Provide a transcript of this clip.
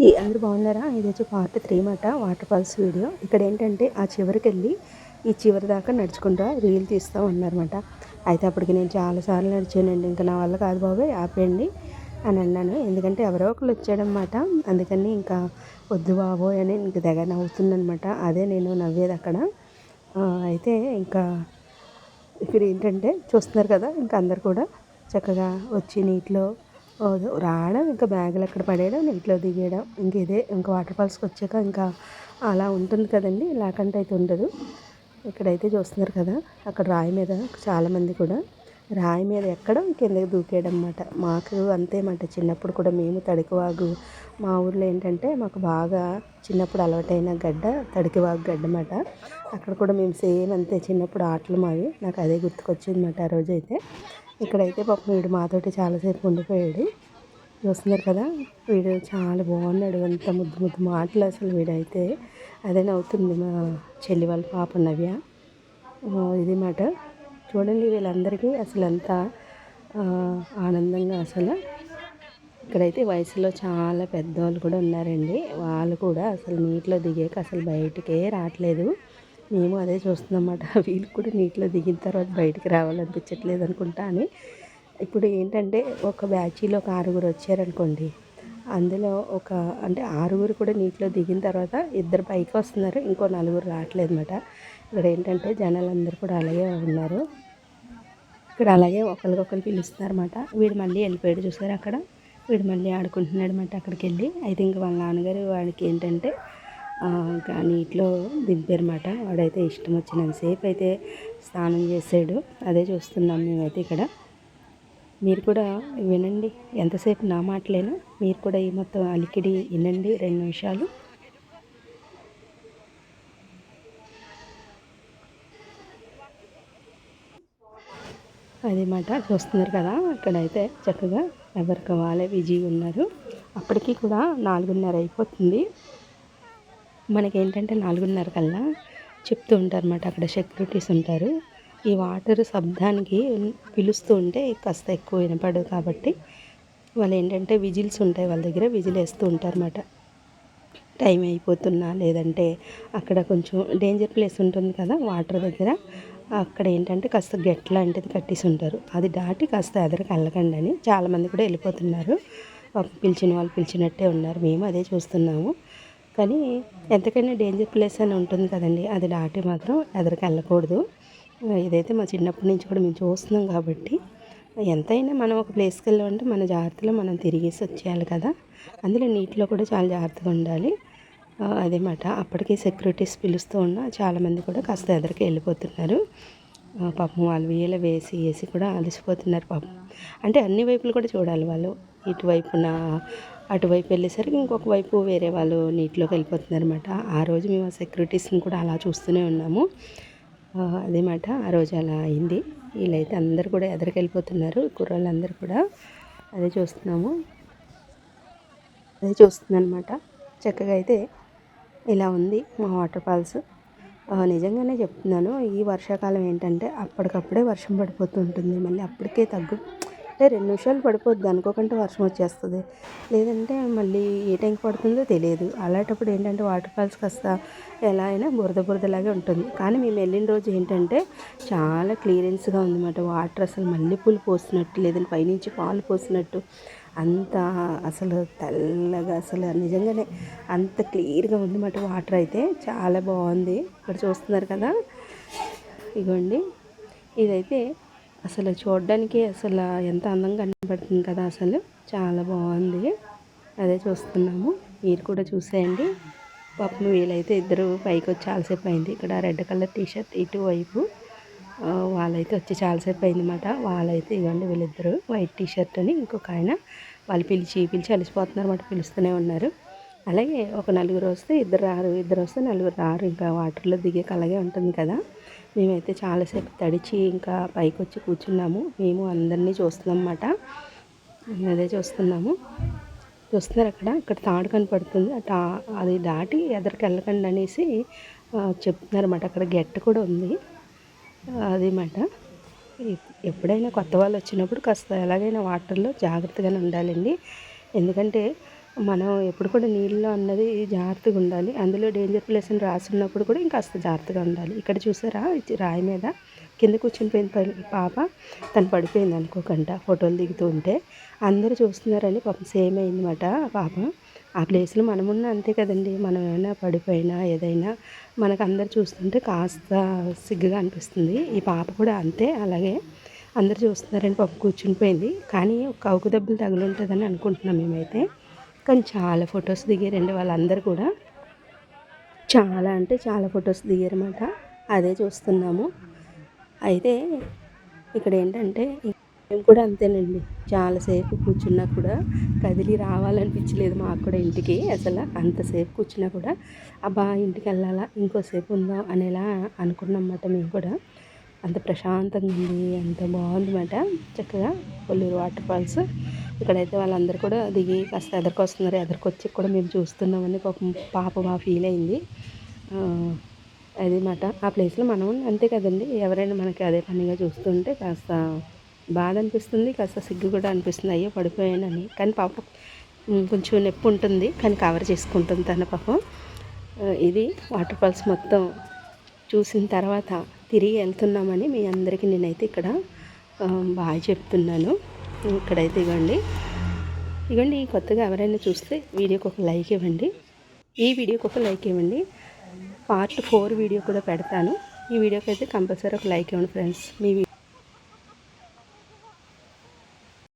అండి అందరూ బాగున్నారా? ఇది వచ్చి పార్ట్ త్రీ మాట వాటర్ ఫాల్స్ వీడియో. ఇక్కడ ఏంటంటే ఆ చివరికి వెళ్ళి ఈ చివరి దాకా నడుచుకుంటా రీల్ తీస్తూ ఉన్నారన్నమాట. అయితే అప్పటికి నేను చాలాసార్లు నడిచానండి ఇంకా నా వల్ల కాదు బాబాయ్ ఆపేయండి అని అన్నాను. ఎందుకంటే ఎవరో ఒకరు వచ్చాడనమాట అందుకని ఇంకా వద్దు బాబోయ్ అని ఇంక దగ్గర నవ్వుతుందనమాట అదే నేను నవ్వేది అక్కడ. అయితే ఇంకా ఇక్కడ ఏంటంటే చూస్తున్నారు కదా ఇంకా అందరు కూడా చక్కగా వచ్చి నీటిలో రావడం ఇంకా బ్యాగులు అక్కడ పడేయడం నీటిలో దిగేయడం ఇంక ఇదే ఇంకా వాటర్ ఫాల్స్కి వచ్చాక ఇంకా అలా ఉంటుంది కదండి. లేకంటే అయితే ఉండదు. ఇక్కడైతే చూస్తున్నారు కదా అక్కడ రాయి మీద చాలామంది కూడా. రాయి మీద ఎక్కడం కిందకి దూకేయడం అనమాట మాకు అంతేమాట చిన్నప్పుడు కూడా మేము తడికివాగు మా ఊర్లో ఏంటంటే మాకు బాగా చిన్నప్పుడు అలవాటైన గడ్డ తడికివాగు గడ్డ అన్నమాట. అక్కడ కూడా మేము సేమ్ అంతే. చిన్నప్పుడు ఆటలు మావి. నాకు అదే గుర్తుకొచ్చిందన్నమాట ఆ రోజైతే. ఇక్కడైతే పాపం వీడు మాతోటి చాలాసేపు ఉండిపోయాడు. చూస్తున్నారు కదా వీడు చాలా బాగున్నాడు. అంత ముద్దు ముద్దు మాటలు అసలు వీడైతే. అదే నవ్వుతుంది మా చెల్లి వాళ్ళ పాప నవ్య. ఇది మాట. చూడండి వీళ్ళందరికీ అసలు ఎంత ఆనందంగా అసలు. ఇక్కడైతే వయసులో చాలా పెద్దవాళ్ళు కూడా ఉన్నారండి. వాళ్ళు కూడా అసలు నీటిలో దిగాక అసలు బయటికే రావట్లేదు. మేము అదే చూస్తున్నామన్నమాట వీళ్ళు కూడా నీటిలో దిగిన తర్వాత బయటికి రావాలనిపించట్లేదు అనుకుంటా అని. ఇప్పుడు ఏంటంటే ఒక బ్యాచీలో ఒక ఆరుగురు వచ్చారనుకోండి. అందులో ఒక అంటే ఆరుగురు కూడా నీటిలో దిగిన తర్వాత ఇద్దరు పైకి వస్తున్నారు. ఇంకో నలుగురు రావట్లేదు అనమాట ఇక్కడ ఏంటంటే జనాలందరూ కూడా అలాగే ఉన్నారు. ఇక్కడ అలాగే ఒకరికొకరు పిలుస్తున్నారు అనమాట వీడు మళ్ళీ వెళ్ళిపోయాడు చూసారు అక్కడ? వీడు మళ్ళీ ఆడుకుంటున్నాడు అనమాట అక్కడికి వెళ్ళి. అయితే ఇంక వాళ్ళ నాన్నగారు వాడికి ఏంటంటే ఇంకా నీటిలో దింపారన్నమాట. వాడైతే ఇష్టం వచ్చినంతసేపు అయితే స్నానం చేసాడు. అదే చూస్తున్నాం మేమైతే ఇక్కడ. మీరు కూడా వినండి. ఎంతసేపు నా మాటలేనా? మీరు కూడా ఈ మొత్తం అలికిడి వినండి రెండు నిమిషాలు. అదే మాట చూస్తున్నారు కదా ఇక్కడైతే చక్కగా ఎవరికి వాళ్ళే బిజీగా ఉన్నారు. అప్పటికి కూడా నాలుగున్నర అయిపోతుంది. మనకేంటంటే నాలుగున్నర కల్లా చెప్తూ ఉంటారన్నమాట. అక్కడ సెక్యూరిటీస్ ఉంటారు. ఈ వాటర్ శబ్దానికి పిలుస్తూ ఉంటే కాస్త ఎక్కువ వినపడదు కాబట్టి వాళ్ళు ఏంటంటే విజిల్స్ ఉంటాయి వాళ్ళ దగ్గర విజిల్ వేస్తూ ఉంటారన్నమాట. టైం అయిపోతున్నా లేదంటే అక్కడ కొంచెం డేంజర్ ప్లేస్ ఉంటుంది కదా వాటర్ దగ్గర అక్కడ ఏంటంటే కాస్త గెట్ లాంటిది కట్టేసి ఉంటారు. అది దాటి కాస్త ఎదరికి వెళ్ళకండి అని చాలామంది కూడా వెళ్ళిపోతున్నారు. పిలిచిన వాళ్ళు పిలిచినట్టే ఉన్నారు. మేము అదే చూస్తున్నాము. కానీ ఎంతకైనా డేంజర్ ప్లేస్ అని ఉంటుంది కదండి. అది దాటి మాత్రం ఎదరికి వెళ్ళకూడదు. ఇదైతే మా చిన్నప్పటి నుంచి కూడా మేము చూస్తున్నాం కాబట్టి ఎంతైనా మనం ఒక ప్లేస్కి వెళ్ళామంటే మన జాగ్రత్తలో మనం తిరిగేసి వచ్చేయాలి కదా. అందులో నీటిలో కూడా చాలా జాగ్రత్తగా ఉండాలి. అదేమాట అప్పటికే సెక్యూరిటీస్ పిలుస్తూ ఉన్న చాలామంది కూడా కాస్త ఎదరికి వెళ్ళిపోతున్నారు. పాపం వాళ్ళు వీల వేసి వేసి కూడా అలసిపోతున్నారు పాపం. అంటే అన్ని వైపులు కూడా చూడాలి వాళ్ళు. ఇటువైపున అటువైపు వెళ్ళేసరికి ఇంకొక వైపు వేరే వాళ్ళు నీటిలోకి వెళ్ళిపోతున్నారు అనమాట ఆ రోజు మేము ఆ సెక్యూరిటీస్ని కూడా అలా చూస్తూనే ఉన్నాము. అదేమాట ఆ రోజు అలా అయింది. వీళ్ళైతే అందరు కూడా ఎదరికెళ్ళిపోతున్నారు కుర్రాళ్ళందరూ కూడా అదే చూస్తున్నాము. అదే చూస్తుందన్నమాట చక్కగా అయితే ఇలా ఉంది మా వాటర్ ఫాల్స్. నిజంగానే చెప్తున్నాను. ఈ వర్షాకాలం ఏంటంటే అప్పటికప్పుడే వర్షం పడిపోతుంటుంది. మళ్ళీ అప్పటికే తగ్గు. అంటే రెండు నిమిషాలు పడిపోద్ది. అనుకోకుండా వర్షం వచ్చేస్తుంది. లేదంటే మళ్ళీ ఏ టైంకి పడుతుందో తెలియదు. అలాంటప్పుడు ఏంటంటే వాటర్ ఫాల్స్ కాస్త ఎలా అయినా బురద బురదలాగే ఉంటుంది. కానీ మేము వెళ్ళిన రోజు ఏంటంటే చాలా క్లియరెన్స్గా ఉందన్నమాట. వాటర్ అసలు మల్లెపూలు పోసినట్టు లేదంటే పైనుంచి పాలు పోసినట్టు. అంత అసలు తెల్లగా అసలు నిజంగానే అంత క్లియర్గా ఉందన్నమాట వాటర్ అయితే. చాలా బాగుంది. ఇక్కడ చూస్తున్నారు కదా? ఇగోండి. ఇదైతే అసలు చూడడానికి అసలు ఎంత అందంగా కనపడుతుంది కదా అసలు. చాలా బాగుంది. అదే చూస్తున్నాము. మీరు కూడా చూసేయండి. పాపం వీలైతే ఇద్దరు పైకి వచ్చి చాలాసేపు అయింది. ఇక్కడ రెడ్ కలర్ టీషర్ట్ ఇటువైపు వాళ్ళైతే వచ్చి చాలాసేపు అయిందన్నమాట. వాళ్ళైతే ఇవ్వండి వీళ్ళిద్దరు వైట్ టీషర్ట్ అని ఇంకొక ఆయన వాళ్ళు పిలిచి పిలిచి అలసిపోతున్నారు అన్నమాట పిలుస్తూనే ఉన్నారు. అలాగే ఒక నలుగురు వస్తే ఇద్దరు రారు ఇద్దరు వస్తే నలుగురు రారు ఇంకా వాటర్లో దిగే అలాగే ఉంటుంది కదా. మేమైతే చాలాసేపు తడిచి ఇంకా పైకి వచ్చి కూర్చున్నాము. మేము అందరినీ చూస్తున్నాం అన్నమాట అదే చూస్తున్నాము. చూస్తున్నారు అక్కడ ఇక్కడ తాడు కనపడుతుంది. అట అది దాటి ఎదరికి వెళ్ళకండి అనేసి చెప్తున్నారన్నమాట. అక్కడ గెట్ట కూడా ఉంది. అదేమాట. ఎప్పుడైనా కొత్త వాళ్ళు వచ్చినప్పుడు కాస్త ఎలాగైనా వాటర్లో జాగ్రత్తగానే ఉండాలండి. ఎందుకంటే మనం ఎప్పుడు కూడా నీళ్ళలో అన్నది జాగ్రత్తగా ఉండాలి. అందులో డేంజర్ ప్లేస్ అని రాసున్నప్పుడు కూడా ఇంకాస్త జాగ్రత్తగా ఉండాలి. ఇక్కడ చూసారా? రాయి మీద కింద కూర్చుని పాప తను పడిపోయింది అనుకోకుండా ఫోటోలు దిగుతూ ఉంటే. అందరూ చూస్తున్నారని పాపం సేమ్ అయిందన్నమాట పాప. ఆ ప్లేస్లో మనమున్న అంతే కదండి. మనం ఏమైనా పడిపోయినా ఏదైనా మనకు అందరు చూస్తుంటే కాస్త సిగ్గుగా అనిపిస్తుంది. ఈ పాప కూడా అంతే. అలాగే అందరు చూస్తున్నారని పాప కూర్చుని పోయింది. కానీ కౌకు దెబ్బలు తగిలి అనుకుంటున్నాం మేమైతే. కానీ చాలా ఫొటోస్ దిగారండి వాళ్ళందరూ కూడా. చాలా అంటే చాలా ఫొటోస్ దిగారన్నమాట. అదే చూస్తున్నాము. అయితే ఇక్కడ ఏంటంటే మేము కూడా అంతేనండి. చాలాసేపు కూర్చున్నా కూడా కదిలి రావాలనిపించలేదు మాకు కూడా ఇంటికి. అసలు అంతసేపు కూర్చున్నా కూడా అబ్బా ఇంటికి వెళ్ళాలా ఇంకోసేపు ఉందాం అనేలా అనుకున్నమాట మేము కూడా. అంత ప్రశాంతంగా ఉంది అంత బాగుందన్నమాట చక్కగా కొల్లూరు వాటర్ ఫాల్స్. ఇక్కడైతే వాళ్ళందరూ కూడా దిగి కాస్త ఎదరికొస్తున్నారు. ఎదరికొచ్చి కూడా మేము చూస్తున్నామని పాపం పాప బాగా ఫీల్ అయింది. ఆ, అది మాట. ఆ ప్లేస్లో మనం అంతే కదండి. ఎవరైనా మనకి అదే పనిగా చూస్తుంటే కాస్త బాధ అనిపిస్తుంది కాస్త సిగ్గు కూడా అనిపిస్తుంది. అయ్యో పడిపోయానని. కానీ పాపం కొంచెం నొప్పి ఉంటుంది కానీ కవర్ చేసుకుంటుంది తన పాపం. ఇది వాటర్ ఫాల్స్ మొత్తం చూసిన తర్వాత తిరిగి వెళ్తున్నామని మీ అందరికీ నేనైతే ఇక్కడ బాగా చెప్తున్నాను. ఇక్కడైతే ఇవ్వండి. ఇవ్వండి కొత్తగా ఎవరైనా చూస్తే వీడియోకి ఒక లైక్ ఇవ్వండి. ఈ వీడియోకి ఒక లైక్ ఇవ్వండి. పార్ట్ ఫోర్ వీడియో కూడా పెడతాను. ఈ వీడియోకి అయితే కంపల్సరీ ఒక లైక్ ఇవ్వండి ఫ్రెండ్స్ మీ